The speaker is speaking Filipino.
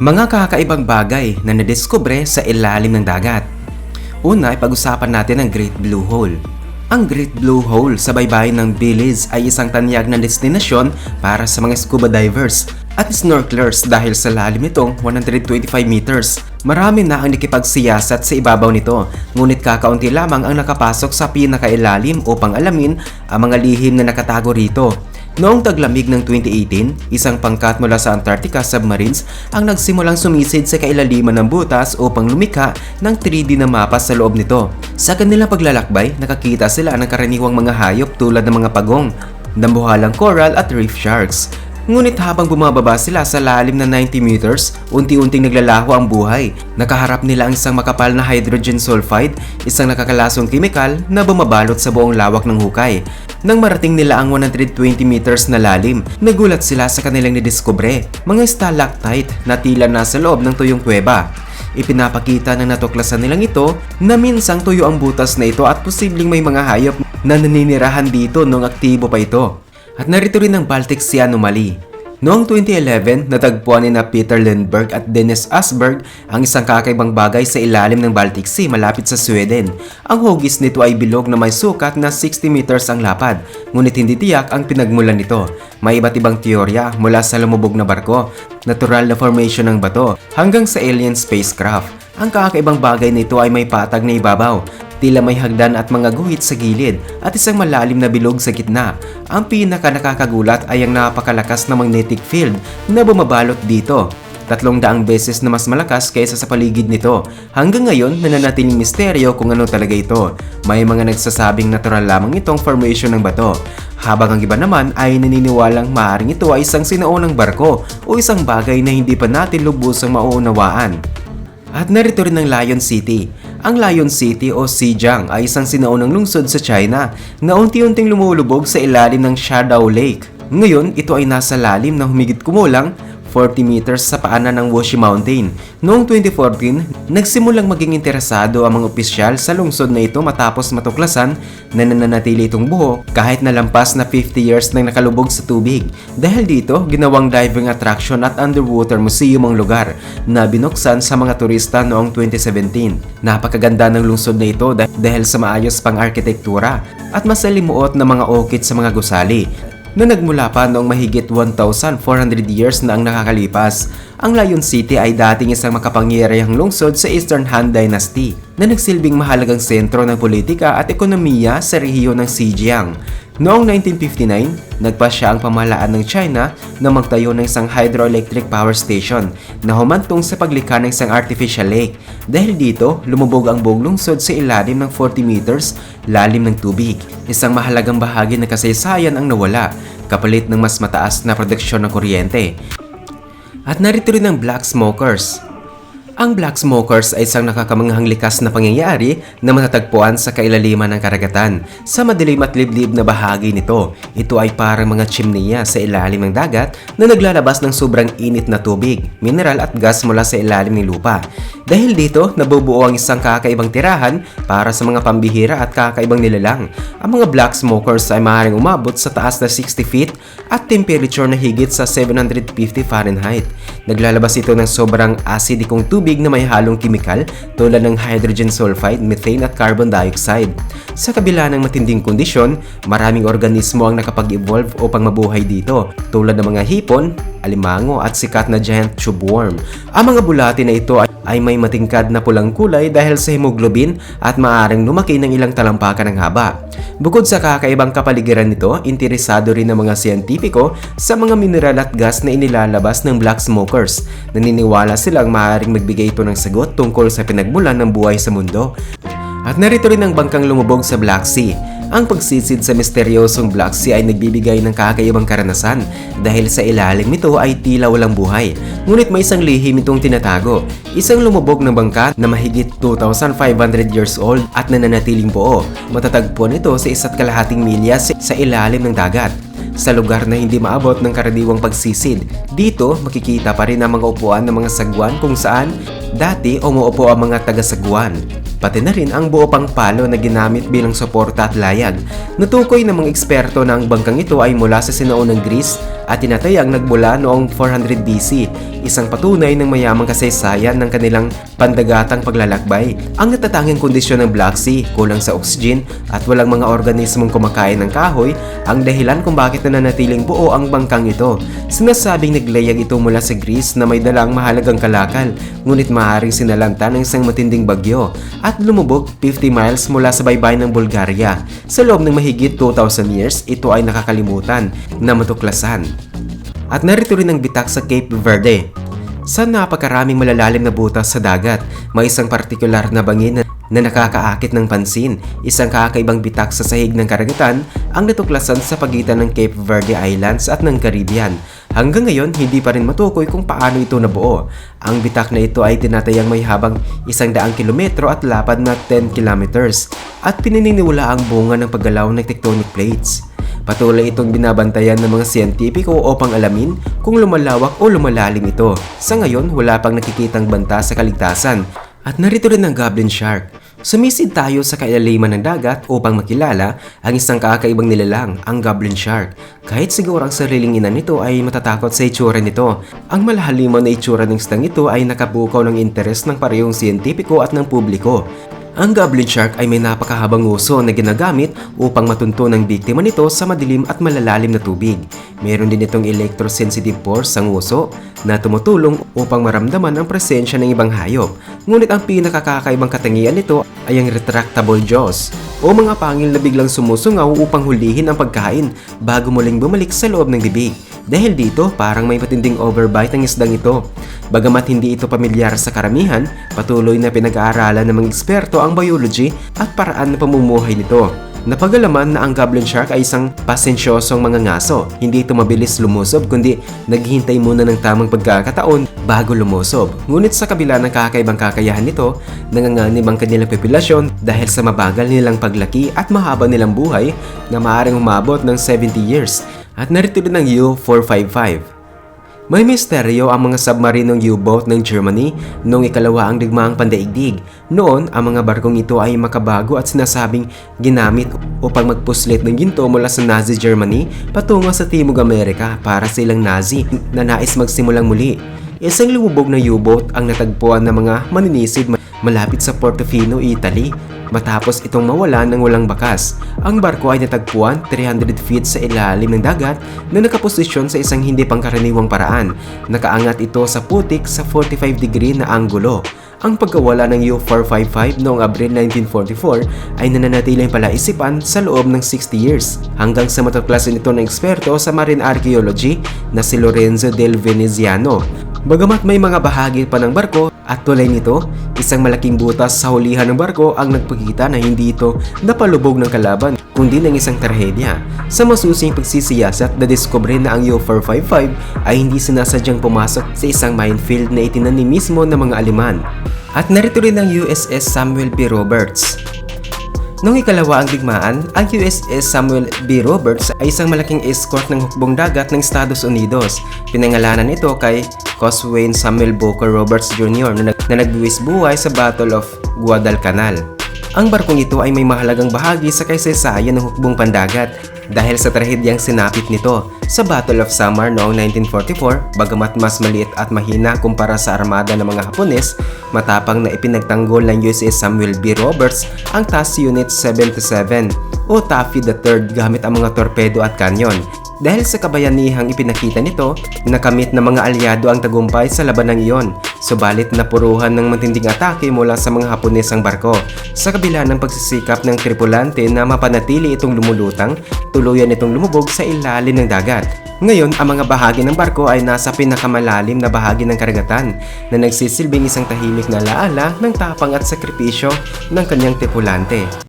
Mga kakaibang bagay na nadiskubre sa ilalim ng dagat. Una, ipag-usapan natin ang Great Blue Hole. Ang Great Blue Hole sa baybayin ng Belize ay isang tanyag na destinasyon para sa mga scuba divers at snorkelers dahil sa lalim nitong 125 meters. Marami na ang nakipagsiyasat sa ibabaw nito, ngunit kakaunti lamang ang nakapasok sa pinakailalim upang alamin ang mga lihim na nakatago rito. Noong taglamig ng 2018, isang pangkat mula sa Antarctica Submarines ang nagsimulang sumisid sa kailaliman ng butas upang lumika ng 3D na mapa sa loob nito. Sa kanilang paglalakbay, nakakita sila ng karaniwang mga hayop tulad ng mga pagong, dambuhalang coral at reef sharks. Ngunit habang bumababa sila sa lalim na 90 meters, unti-unting naglalaho ang buhay. Nakaharap nila ang isang makapal na hydrogen sulfide, isang nakakalasong kimikal na bumabalot sa buong lawak ng hukay. Nang marating nila ang 120 meters na lalim, nagulat sila sa kanilang nidiskubre, mga stalactite na tila nasa loob ng tuyong kuweba. Ipinapakita ng natuklasan nilang ito na minsang tuyo ang butas na ito at posibleng may mga hayop na naninirahan dito noong aktibo pa ito. At narito rin ang Baltic Sea Anomaly. Noong 2011, natagpuan ni na Peter Lindbergh at Dennis Asberg ang isang kakaibang bagay sa ilalim ng Baltic Sea malapit sa Sweden. Ang hugis nito ay bilog na may sukat na 60 meters ang lapad, ngunit hindi tiyak ang pinagmulan nito. May iba't ibang teorya mula sa lumubog na barko, natural na formation ng bato, hanggang sa alien spacecraft. Ang kakaibang bagay nito ay may patag na ibabaw, tila may hagdan at mga guhit sa gilid at isang malalim na bilog sa gitna. Ang pinaka nakakagulat ay ang napakalakas na magnetic field na bumabalot dito. Tatlong daang beses na mas malakas kaysa sa paligid nito. Hanggang ngayon, nananatiling misteryo kung ano talaga ito. May mga nagsasabing natural lamang itong formation ng bato. Habang ang iba naman ay naniniwalang maaaring ito ay isang sinaunang barko o isang bagay na hindi pa natin lubusang mauunawaan. At narito rin ang Lion City. Ang Lion City o Xinjiang ay isang sinaunang lungsod sa China na unti-unting lumulubog sa ilalim ng Shadow Lake. Ngayon, ito ay nasa lalim na humigit kumulang 40 meters sa paanan ng Woshi Mountain. Noong 2014, nagsimulang maging interesado ang mga opisyal sa lungsod na ito matapos matuklasan na nananatili itong buho kahit na lampas na 50 years nang nakalubog sa tubig. Dahil dito, ginawang diving attraction at underwater museum ang lugar na binuksan sa mga turista noong 2017. Napakaganda ng lungsod na ito dahil sa maayos pang arkitektura at masalimuot na mga orchid sa mga gusali na nagmula pa noong mahigit 1,400 years na ang nakakalipas. Ang Lion City ay dating isang makapangyarihang lungsod sa Eastern Han Dynasty na nagsilbing mahalagang sentro ng politika at ekonomiya sa rehiyon ng Xinjiang. Noong 1959, nagpasya ang pamahalaan ng China na magtayo ng isang hydroelectric power station na humantong sa paglikha ng isang artificial lake. Dahil dito, lumubog ang buong lungsod sa ilalim ng 40 meters lalim ng tubig. Isang mahalagang bahagi ng kasaysayan ang nawala, kapalit ng mas mataas na produksyon ng kuryente. At narito rin ang Black Smokers, ang Black Smokers ay isang nakakamanghang likas na pangyayari na matatagpuan sa kailaliman ng karagatan. Sa madilim at liblib na bahagi nito, ito ay parang mga chimneya sa ilalim ng dagat na naglalabas ng sobrang init na tubig, mineral at gas mula sa ilalim ng lupa. Dahil dito, nabubuo ang isang kakaibang tirahan para sa mga pambihira at kakaibang nilalang. Ang mga Black Smokers ay maaaring umabot sa taas na 60 feet at temperature na higit sa 750 Fahrenheit. Naglalabas ito ng sobrang acidikong tubig tubig na may halong kimikal tulad ng hydrogen sulfide, methane at carbon dioxide. Sa kabila ng matinding kondisyon, maraming organismo ang nakapag-evolve upang mabuhay dito tulad ng mga hipon, alimango at sikat na giant tube worm. Ang mga bulati na ito ay may matingkad na pulang kulay dahil sa hemoglobin at maaaring lumaki ng ilang talampakan ng haba. Bukod sa kakaibang kapaligiran nito, interesado rin ng mga siyentipiko sa mga mineral at gas na inilalabas ng black smokers. Naniniwala silang maaaring magbigay ito ng sagot tungkol sa pinagmulan ng buhay sa mundo. At narito rin ang bangkang lumubog sa Black Sea. Ang pagsisid sa misteryosong Black Sea ay nagbibigay ng kakaibang karanasan dahil sa ilalim nito ay tila walang buhay. Ngunit may isang lihim itong tinatago. Isang lumubog na bangka na mahigit 2,500 years old at nananatiling buo. Matatagpuan ito sa isa't kalahating milya sa ilalim ng dagat sa lugar na hindi maabot ng karaniwang pagsisid. Dito, makikita pa rin ang mga upuan ng mga sagwan kung saan dati umuupo ang mga taga-sagwan. Pati na rin ang buo pang palo na ginamit bilang suporta at layag. Natukoy ng mga eksperto na ang bangkang ito ay mula sa sinaunang Greece at tinatayang nagmula noong 400 BC, isang patunay ng mayamang kasaysayan ng kanilang pandagatang paglalakbay. Ang natatanging kondisyon ng Black Sea, kulang sa oxygen at walang mga organismong kumakain ng kahoy, ang dahilan kung bakit nananatiling buo ang bangkang ito. Sinasabing naglayag ito mula sa Greece na may dalang mahalagang kalakal, ngunit maaaring sinalanta ng isang matinding bagyo at lumubog 50 miles mula sa baybayin ng Bulgaria. Sa loob ng mahigit 2,000 years, ito ay nakakalimutan na matuklasan. At narito rin ang bitak sa Cape Verde. Sa napakaraming malalalim na butas sa dagat, may isang partikular na bangin na, na nakakaakit ng pansin. Isang kakaibang bitak sa sahig ng karagatan ang natuklasan sa pagitan ng Cape Verde Islands at ng Caribbean. Hanggang ngayon, hindi pa rin matukoy kung paano ito nabuo. Ang bitak na ito ay tinatayang may habang isang daang kilometro at lapad na 10 kilometers at pinaniniwala ang bunga ng paggalaw ng tectonic plates. Patuloy itong binabantayan ng mga siyentipiko upang alamin kung lumalawak o lumalalim ito. Sa ngayon, wala pang nakikitang banta sa kaligtasan. At narito rin ang Goblin Shark. Sumisid tayo sa kailaliman ng dagat upang makilala ang isang kakaibang nilalang, ang Goblin Shark. Kahit siguro ang sariling ina nito ay matatakot sa itsura nito, ang malahaliman na itsura ng isdang ito ay nakabukaw ng interes ng parehong siyentipiko at ng publiko. Ang Goblin Shark ay may napakahabang uso na ginagamit upang matunto ng biktima nito sa madilim at malalalim na tubig. Meron din itong electrosensitive pores ang uso na tumutulong upang maramdaman ang presensya ng ibang hayop. Ngunit ang pinakakakaibang katangian nito ay ang retractable jaws o mga pangil na biglang sumusungaw upang hulihin ang pagkain bago muling bumalik sa loob ng bibig. Dahil dito, parang may matinding overbite ang isdang ito. Bagamat hindi ito pamilyar sa karamihan, patuloy na pinag-aaralan ng mga eksperto ang biology at paraan ng pamumuhay nito. Napagalaman na ang goblin shark ay isang pasensyosong mga ngaso. Hindi ito mabilis lumusob kundi naghihintay muna ng tamang pagkakataon bago lumusob. Ngunit sa kabila ng kakaibang kakayahan nito, nanganganib ang kanilang populasyon dahil sa mabagal nilang paglaki at mahaba nilang buhay na maaaring umabot ng 70 years. At narito din ang U-455. May misteryo ang mga submarinong U-boat ng Germany noong ikalawaang digmaang pandaigdig. Noon, ang mga barkong ito ay makabago at sinasabing ginamit upang magpuslit ng ginto mula sa Nazi Germany patungo sa Timog Amerika para silang Nazi na nais magsimulang muli. Isang lumubog na U-boat ang natagpuan ng mga maninisid malapit sa Portofino, Italy matapos itong mawala ng walang bakas. Ang barko ay natagpuan 300 feet sa ilalim ng dagat na nakaposisyon sa isang hindi pangkaraniwang paraan. Nakaangat ito sa putik sa 45 degree na anggulo. Ang pagkawala ng U-455 noong Abril 1944 ay nananatiling palaisipan sa loob ng 60 years hanggang sa matuklasan ito ng eksperto sa marine archaeology na si Lorenzo del Veneziano. Bagamat may mga bahagi pa ng barko at tulay nito, isang malaking butas sa hulihan ng barko ang nagpakita na hindi ito napalubog ng kalaban kundi ng isang trahedya. Sa masusing pagsisiyasat na na ang U-455 ay hindi sinasadyang pumasok sa isang minefield na itinanim mismo ng mga Aleman. At narito rin ang USS Samuel B. Roberts Noong ikalawa ang digmaan, ang USS Samuel B. Roberts ay isang malaking escort ng hukbong dagat ng Estados Unidos. Pinangalanan ito kay Coswayne Samuel Booker Roberts Jr. na, na nagbuwis buhay sa Battle of Guadalcanal. Ang barkong ito ay may mahalagang bahagi sa kaysaysayan ng hukbong pandagat dahil sa trahedyang sinapit nito sa Battle of Samar noong 1944 bagamat mas maliit at mahina kumpara sa armada ng mga Hapones matapang na ipinagtanggol ng USS Samuel B. Roberts ang TAS Unit 77 o Taffy III gamit ang mga torpedo at kanyon dahil sa kabayanihang ipinakita nito, nakamit ng mga alyado ang tagumpay sa labanang iyon, subalit napuruhan ng matinding atake mula sa mga Hapones ang barko. Sa kabila ng pagsisikap ng tripulante na mapanatili itong lumulutang, tuluyan itong lumubog sa ilalim ng dagat. Ngayon, ang mga bahagi ng barko ay nasa pinakamalalim na bahagi ng karagatan na nagsisilbing isang tahimik na laala ng tapang at sakripisyo ng kanyang tripulante.